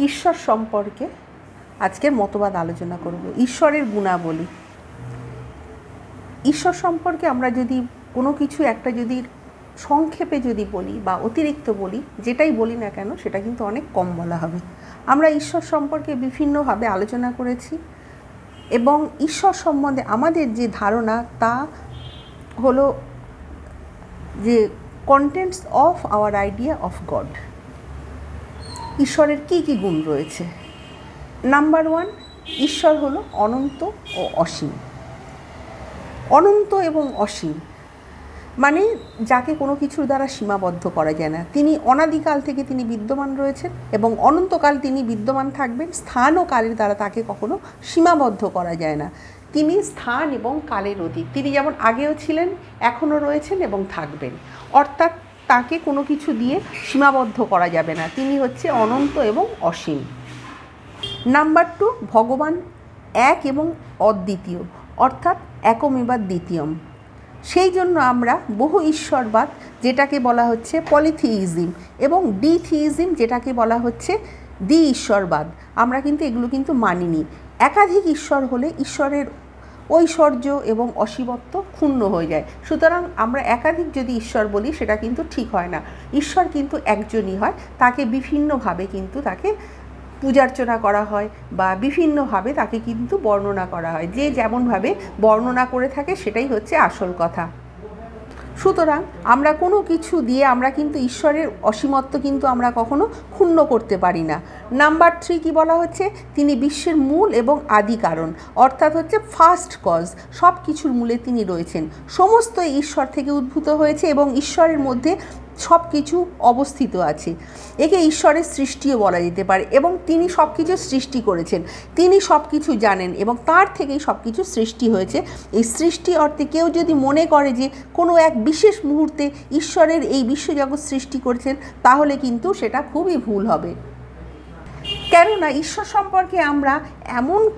ঈশ্বর সম্পর্কে আজকের মতবাদ আলোচনা করব। ঈশ্বরের গুণাবলী। ঈশ্বর সম্পর্কে আমরা যদি কোনো কিছু একটা যদি সংক্ষেপে যদি বলি বা অতিরিক্ত বলি, যেটাই বলি না কেন, সেটা কিন্তু অনেক কম বলা হবে। আমরা ঈশ্বর সম্পর্কে বিভিন্নভাবে আলোচনা করেছি এবং ঈশ্বর সম্বন্ধে আমাদের যে ধারণা, তা হলো যে contents of our idea of God ঈশ্বরের কী কী গুণ রয়েছে? নাম্বার ওয়ান ঈশ্বর হলো অনন্ত ও অসীম। অনন্ত এবং অসীম মানে যাকে কোনো কিছুর দ্বারা সীমাবদ্ধ করা যায় না। তিনি অনাদিকাল থেকে তিনি বিদ্যমান রয়েছেন এবং অনন্তকাল তিনি বিদ্যমান থাকবেন, স্থান ও কালের দ্বারা তাকে কখনো সীমাবদ্ধ করা যায় না। তিনি স্থান এবং কালের অতীত। তিনি যেমন আগেও ছিলেন, এখনও রয়েছেন এবং থাকবেন। অর্থাৎ তাকে কোনো কিছু দিয়ে সীমাবদ্ধ করা যাবে না। তিনি হচ্ছে অনন্ত এবং অসীম। নাম্বার টু, ভগবান এক এবং অদ্বিতীয়, অর্থাৎ একমেবার দ্বিতীয়ম। সেই জন্য আমরা বহু ঈশ্বরবাদ, যেটাকে বলা হচ্ছে পলিথিইজম, এবং ডিথিইজম, যেটাকে বলা হচ্ছে দ্বি ঈশ্বরবাদ আমরা কিন্তু এগুলো কিন্তু মানিনি। একাধিক ঈশ্বর হলে ঈশ্বরের ঐশ্বর্য এবং অশিবত্ব ক্ষুণ্ণ হয়ে যায়। সুতরাং আমরা একাধিক যদি ঈশ্বর বলি, সেটা কিন্তু ঠিক হয় না। ঈশ্বর কিন্তু একজনই হয়। তাকে বিভিন্নভাবে কিন্তু তাকে পূজার্চনা করা হয় বা বিভিন্নভাবে তাকে কিন্তু বর্ণনা করা হয়। যে যেমনভাবে বর্ণনা করে থাকে, সেটাই হচ্ছে আসল কথা। সুতরাং আমরা কোনো কিছু দিয়ে আমরা কিন্তু ঈশ্বরের অসীমত্ব কিন্তু আমরা কখনো ক্ষুণ্ণ করতে পারি না। নাম্বার থ্রি কি বলা হচ্ছে? তিনি বিশ্বের মূল এবং আদি কারণ, অর্থাৎ হচ্ছে ফার্স্ট কজ সব কিছুর মূলে তিনি রয়েছেন। সমস্ত ঈশ্বর থেকে উদ্ভূত হয়েছে এবং ঈশ্বরের মধ্যে সব কিছু অবস্থিত আছে। একে ঈশ্বরের সৃষ্টিও বলা যেতে পারে এবং তিনি সব কিছু সৃষ্টি করেছেন। তিনি সব কিছু জানেন এবং তার থেকেই সব কিছু সৃষ্টি হয়েছে। এই সৃষ্টি অর্থে কেউ যদি মনে করে যে কোনো এক বিশেষ মুহূর্তে ঈশ্বরের এই বিশ্বজগৎ সৃষ্টি করেছেন, তাহলে কিন্তু সেটা খুবই ভুল হবে। কেননা ঈশ্বর সম্পর্কে আমরা এমন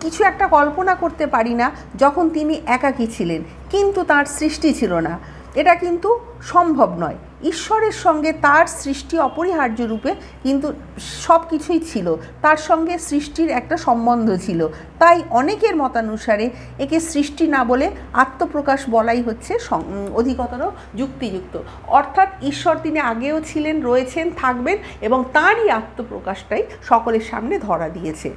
কিছু একটা কল্পনা করতে পারি না যখন তিনি একাকী ছিলেন। কিন্তু তার সৃষ্টি ছিল না। এটা কিন্তু সম্ভব নয়। ঈশ্বরের সঙ্গে তার সৃষ্টি অপরিহার্য রূপে কিন্তু সব কিছুই ছিল। তার সঙ্গে সৃষ্টির একটা সম্বন্ধ ছিল। তাই অনেকের মতানুসারে একে সৃষ্টি না বলে আত্মপ্রকাশ বলাই হচ্ছে অধিকতর যুক্তিযুক্ত। অর্থাৎ ঈশ্বর তিনি আগেও ছিলেন, রয়েছেন, থাকবেন এবং তারই আত্মপ্রকাশটাই সকলের সামনে ধরা দিয়েছে।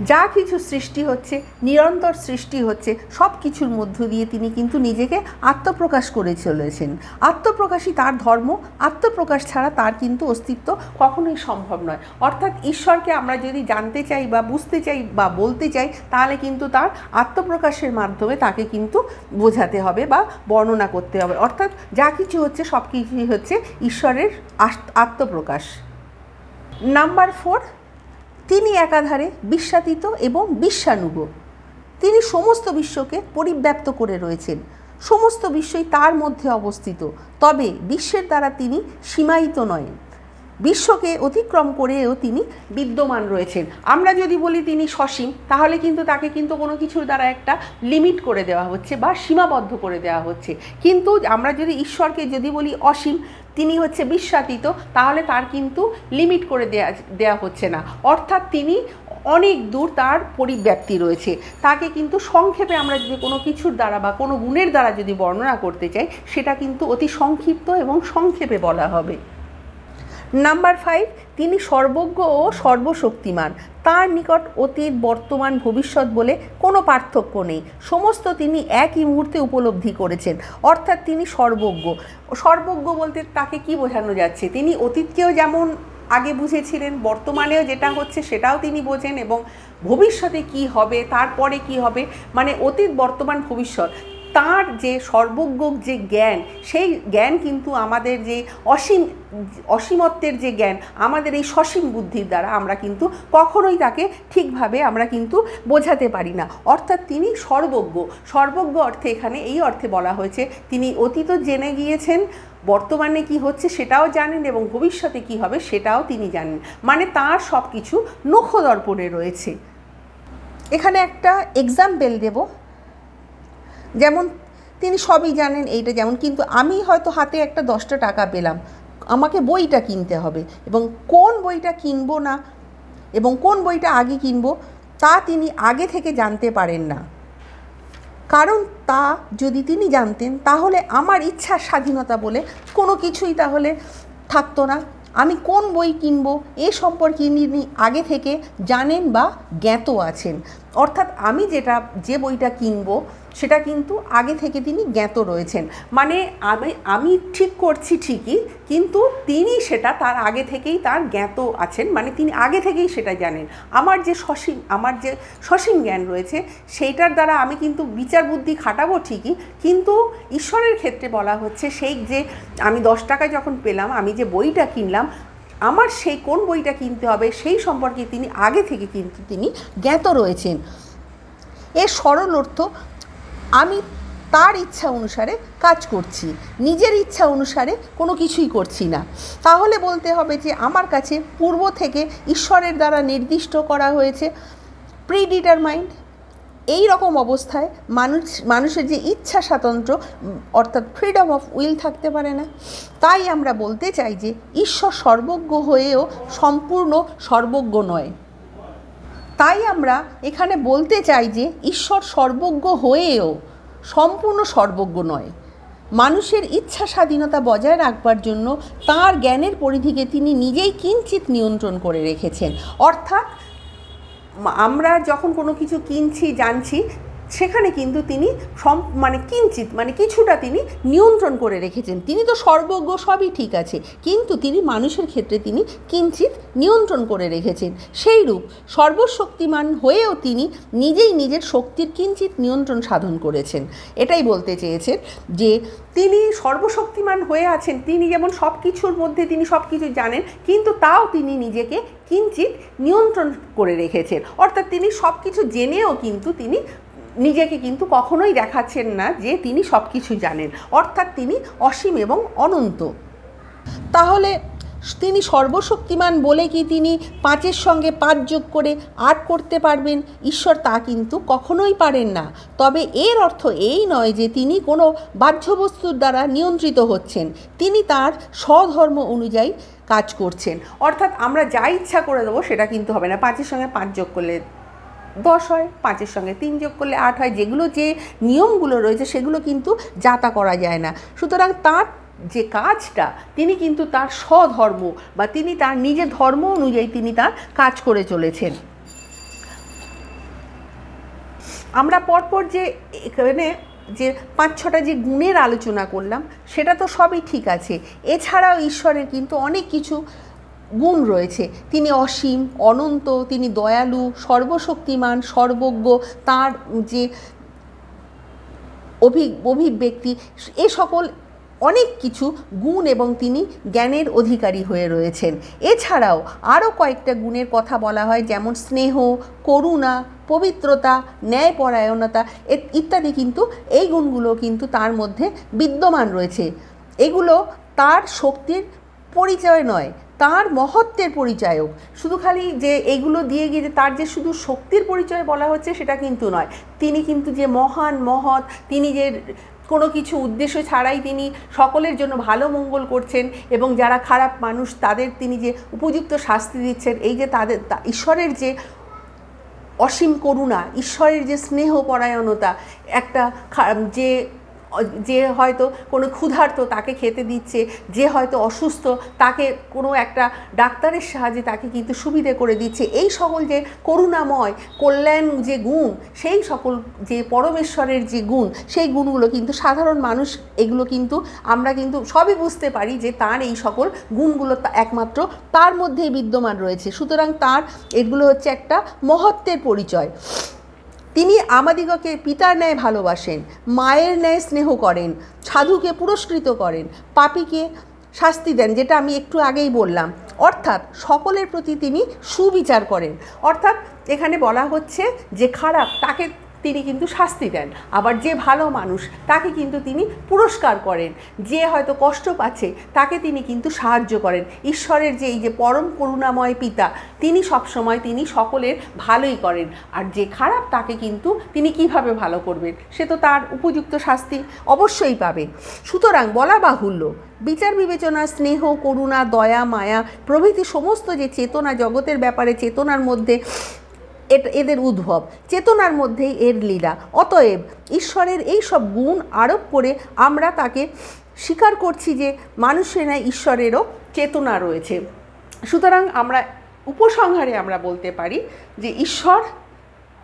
যা কিছু সৃষ্টি হচ্ছে, নিরন্তর সৃষ্টি হচ্ছে, সব কিছুর মধ্য দিয়ে তিনি কিন্তু নিজেকে আত্মপ্রকাশ করে চলেছেন। আত্মপ্রকাশই তার ধর্ম, আত্মপ্রকাশ ছাড়া তার কিন্তু অস্তিত্ব কখনোই সম্ভব নয়। অর্থাৎ ঈশ্বরকে আমরা যদি জানতে চাই বা বুঝতে চাই বা বলতে চাই, তাহলে কিন্তু তার আত্মপ্রকাশের মাধ্যমে তাকে কিন্তু বোঝাতে হবে বা বর্ণনা করতে হবে। অর্থাৎ যা কিছু হচ্ছে, সব কিছুই হচ্ছে ঈশ্বরের আত্মপ্রকাশ। নাম্বার ফোর তিনি একাধারে বিশ্বাতীত এবং বিশ্বানুগ। তিনি সমস্ত বিশ্বকে পরিব্যাপ্ত করে রয়েছেন। সমস্ত বিশ্বই তার মধ্যে অবস্থিত। তবে বিশ্বের দ্বারা তিনি সীমায়িত নয়। বিশ্বকে অতিক্রম করেও তিনি বিদ্যমান রয়েছেন। আমরা যদি বলি তিনি সসীম, তাহলে কিন্তু তাকে কিন্তু কোনো কিছুর দ্বারা একটা লিমিট করে দেওয়া হচ্ছে বা সীমাবদ্ধ করে দেওয়া হচ্ছে। কিন্তু আমরা যদি ঈশ্বরকে যদি বলি অসীম, তিনি হচ্ছে বিশ্বাতীত, তাহলে তার কিন্তু লিমিট করে দেয়া দেওয়া হচ্ছে না। অর্থাৎ তিনি অনেক দূর তার পরিব্যাপ্তি রয়েছে। তাকে কিন্তু সংক্ষেপে আমরা যদি কোনো কিছুর দ্বারা বা কোনো গুণের দ্বারা যদি বর্ণনা করতে চাই, সেটা কিন্তু অতি সংক্ষিপ্ত এবং সংক্ষেপে বলা হবে। নাম্বার ফাইভ তিনি সর্বজ্ঞ ও সর্বশক্তিমান। তার নিকট অতীত, বর্তমান, ভবিষ্যৎ বলে কোনো পার্থক্য নেই। সমস্ত তিনি একই মুহূর্তে উপলব্ধি করেছেন। অর্থাৎ তিনি সর্বজ্ঞ। সর্বজ্ঞ বলতে তাকে কি বোঝানো যাচ্ছে? তিনি অতীতকেও যেমন আগে বুঝেছিলেন, বর্তমানেও যেটা হচ্ছে সেটাও তিনি বোঝেন এবং ভবিষ্যতে কি হবে, তারপরে কি হবে? মানে অতীত, বর্তমান, ভবিষ্যৎ। তার যে সর্বজ্ঞ যে জ্ঞান, সেই জ্ঞান কিন্তু আমাদের যে অসীম, অসীমত্বের যে জ্ঞান, আমাদের এই সসীম বুদ্ধির দ্বারা আমরা কিন্তু কখনোই তাকে ঠিকভাবে আমরা কিন্তু বোঝাতে পারি না। অর্থাৎ তিনি সর্বজ্ঞ। সর্বজ্ঞ অর্থে এখানে এই অর্থে বলা হয়েছে, তিনি অতীত জেনে গিয়েছেন, বর্তমানে কি হচ্ছে সেটাও জানেন এবং ভবিষ্যতে কি হবে সেটাও তিনি জানেন। মানে তার সব কিছু নখদর্পণে রয়েছে। এখানে একটা এক্সাম্পল দেব। যেমন তিনি সবই জানেন এইটা যেমন, কিন্তু আমি হয়তো হাতে একটা দশটা টাকা পেলাম। আমাকে বইটা কিনতে হবে এবং কোন বইটা কিনবো না এবং কোন বইটা আগে কিনবো তা তিনি আগে থেকে জানতে পারেন না। কারণ তা যদি তিনি জানতেন, তাহলে আমার ইচ্ছার স্বাধীনতা বলে কোনো কিছুই তাহলে থাকতো না। আমি কোন বই কিনবো, এ সম্পর্কে তিনি আগে থেকে জানেন বা জ্ঞাত আছেন। অর্থাৎ আমি যেটা, যে বইটা কিনবো, সেটা কিন্তু আগে থেকে তিনি জ্ঞাত রয়েছেন। মানে আমি আমি ঠিক করছি ঠিকই, কিন্তু তিনি সেটা তার আগে থেকেই তার জ্ঞাত আছেন মানে তিনি আগে থেকেই সেটা জানেন। আমার যে সসীম, আমার যে সসীম জ্ঞান রয়েছে, সেইটার দ্বারা আমি কিন্তু বিচার বুদ্ধি খাটাবো ঠিকই, কিন্তু ঈশ্বরের ক্ষেত্রে বলা হচ্ছে, সেই যে আমি দশ টাকায় যখন পেলাম, আমি যে বইটা কিনলাম আমার সেই কোন বইটা কিনতে হবে সেই সম্পর্কে তিনি আগে থেকে কিন্তু তিনি জ্ঞাত রয়েছেন। এর সরল অর্থ আমি তার ইচ্ছা অনুসারে কাজ করছি, নিজের ইচ্ছা অনুসারে কোনো কিছুই করছি না। তাহলে বলতে হবে যে আমার কাছে পূর্ব থেকে ঈশ্বরের দ্বারা নির্দিষ্ট করা হয়েছে প্রিডিটারমাইন্ড এই রকম অবস্থায় মানুষ মানুষের যে ইচ্ছা স্বাতন্ত্র্য উম, অর্থাৎ ফ্রিডম অফ উইল থাকতে পারে না। তাই আমরা বলতে চাই যে ঈশ্বর সর্বজ্ঞ হয়েও সম্পূর্ণ সর্বজ্ঞ নয়। তাই আমরা এখানে বলতে চাই যে ঈশ্বর সর্বজ্ঞ হয়েও সম্পূর্ণ সর্বজ্ঞ নয়। মানুষের ইচ্ছা স্বাধীনতা বজায় রাখবার জন্য তার জ্ঞানের পরিধিকে তিনি নিজেই কিঞ্চিত নিয়ন্ত্রণ করে রেখেছেন। অর্থাৎ আমরা যখন কোনো কিছু কিনছি জানছি সেখানে কিন্তু তিনি সম মানে কিঞ্চিত মানে কিছুটা তিনি নিয়ন্ত্রণ করে রেখেছেন। তিনি তো সর্বজ্ঞ, সবই ঠিক আছে। কিন্তু তিনি মানুষের ক্ষেত্রে তিনি কিঞ্চিত নিয়ন্ত্রণ করে রেখেছেন। সেই রূপ সর্বশক্তিমান হয়েও তিনি নিজেই নিজের শক্তির কিঞ্চিত নিয়ন্ত্রণ সাধন করেছেন। এটাই বলতে চেয়েছেন যে, তিনি সর্বশক্তিমান হয়ে আছেন। তিনি যেমন সব কিছুর মধ্যে তিনি সব কিছু জানেন, কিন্তু তাও তিনি নিজেকে কিঞ্চিত নিয়ন্ত্রণ করে রেখেছেন। অর্থাৎ তিনি সব কিছু জেনেও কিন্তু তিনি নিজেকে কিন্তু কখনোই দেখাচ্ছেন না যে তিনি সব কিছু জানেন। অর্থাৎ তিনি অসীম এবং অনন্ত। তাহলে তিনি সর্বশক্তিমান বলে কি তিনি পাঁচের সঙ্গে পাঁচ যোগ করে আট করতে পারবেন? ঈশ্বর তা কিন্তু কখনোই পারেন না। তবে এর অর্থ এই নয় যে তিনি কোনো বাহ্যবস্তুর দ্বারা নিয়ন্ত্রিত হচ্ছেন। তিনি তার স্বধর্ম অনুযায়ী কাজ করছেন। অর্থাৎ আমরা যা ইচ্ছা করে দেবো সেটা কিন্তু হবে না। পাঁচের সঙ্গে পাঁচ যোগ করলে দশ হয়, পাঁচের সঙ্গে তিন যোগ করলে আট হয়, যেগুলো যে নিয়মগুলো রয়েছে সেগুলো কিন্তু যাতা করা যায় না। সুতরাং তার যে কাজটা, তিনি কিন্তু তার স্বধর্ম বা তিনি তার নিজের ধর্ম অনুযায়ী তিনি তার কাজ করে চলেছেন। আমরা পরপর যে এখানে যে পাঁচ ছটা যে গুণের আলোচনা করলাম, সেটা তো সবই ঠিক আছে। এছাড়াও ঈশ্বরের কিন্তু অনেক কিছু গুণ রয়েছে। তিনি অসীম, অনন্ত, তিনি দয়ালু, সর্বশক্তিমান, সর্বজ্ঞ, তার যে অভি, অভিব্যক্তি, এ সকল অনেক কিছু গুণ এবং তিনি জ্ঞানের অধিকারী হয়ে রয়েছেন। এছাড়াও আরও কয়েকটা গুণের কথা বলা হয়, যেমন স্নেহ, করুণা, পবিত্রতা, ন্যায়পরায়ণতা ইত্যাদি কিন্তু এই গুণগুলো কিন্তু তার মধ্যে বিদ্যমান রয়েছে। এগুলো তার শক্তির পরিচয় নয় তার মহত্বের পরিচয়ক। শুধু খালি যে এগুলো দিয়ে গিয়ে তার যে শুধু শক্তির পরিচয় বলা হচ্ছে সেটা কিন্তু নয়। তিনি কিন্তু যে মহান মহৎ, তিনি যে কোনো কিছু উদ্দেশ্য ছাড়াই তিনি সকলের জন্য ভালো মঙ্গল করছেন এবং যারা খারাপ মানুষ তাদের তিনি যে উপযুক্ত শাস্তি দিচ্ছেন, এই যে তাদের ঈশ্বরের যে অসীম করুণা, ঈশ্বরের যে স্নেহ পরায়ণতা একটা যে যে হয়তো কোনো ক্ষুধার্ত তাকে খেতে দিচ্ছে, যে হয়তো অসুস্থ তাকে কোনো একটা ডাক্তারের সাহায্যে তাকে কিন্তু সুবিধে করে দিচ্ছে। এই সকল যে করুণাময়, কল্যাণ যে গুণ, সেই সকল যে পরমেশ্বরের যে গুণ, সেই গুণগুলো কিন্তু সাধারণ মানুষ, এগুলো কিন্তু আমরা কিন্তু সবই বুঝতে পারি যে তার এই সকল গুণগুলো একমাত্র তার মধ্যেই বিদ্যমান রয়েছে। সুতরাং তার এগুলো হচ্ছে একটা মহত্বের পরিচয়। তিনি আমাদিগকে পিতার ন্যায় ভালোবাসেন, মায়ের ন্যায় স্নেহ করেন, সাধুকে পুরস্কৃত করেন, পাপিকে শাস্তি দেন, যেটা আমি একটু আগেই বললাম। অর্থাৎ সকলের প্রতি তিনি সুবিচার করেন। অর্থাৎ এখানে বলা হচ্ছে যে খারাপ তাকে তিনি কিন্তু শাস্তি দেন। আবার যে ভালো মানুষ, তাকে কিন্তু তিনি পুরস্কার করেন। যে হয়তো কষ্ট পাচ্ছে, তাকে তিনি কিন্তু সাহায্য করেন। ঈশ্বরের যে এই যে পরম করুণাময় পিতা, তিনি সবসময় তিনি সকলের ভালোই করেন। আর যে খারাপ, তাকে কিন্তু তিনি কীভাবে ভালো করবেন? সে তো তার উপযুক্ত শাস্তি অবশ্যই পাবে। সুতরাং বলা বাহুল্য, বিচার, বিবেচনা, স্নেহ, করুণা, দয়া, মায়া প্রভৃতি সমস্ত যে চেতনা জগতের ব্যাপারে, চেতনার মধ্যে এদের উদ্ভব। চেতনার মধ্যেই এর লীলা। অতএব ঈশ্বরের এই সব গুণ আরোপ করে আমরা তাকে স্বীকার করছি যে মানুষের ঈশ্বরেরও চেতনা রয়েছে। সুতরাং আমরা উপসংহারে আমরা বলতে পারি যে ঈশ্বর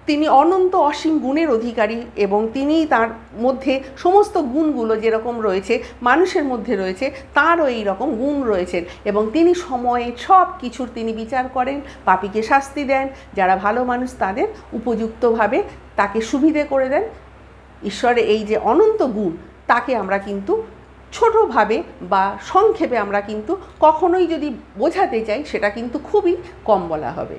তিনি অনন্ত অসীম গুণের অধিকারী এবং তিনি তার মধ্যে সমস্ত গুণগুলো যেরকম রয়েছে, মানুষের মধ্যে রয়েছে, তারও এই রকম গুণ রয়েছে এবং তিনি সময়ে সব কিছুর তিনি বিচার করেন, পাপীকে শাস্তি দেন, যারা ভালো মানুষ তাদের উপযুক্তভাবে তাকে সুবিধে করে দেন। ঈশ্বরের এই যে অনন্ত গুণ, তাকে আমরা কিন্তু ছোটোভাবে বা সংক্ষেপে আমরা কিন্তু কখনোই যদি বোঝাতে চাই, সেটা কিন্তু খুবই কম বলা হবে।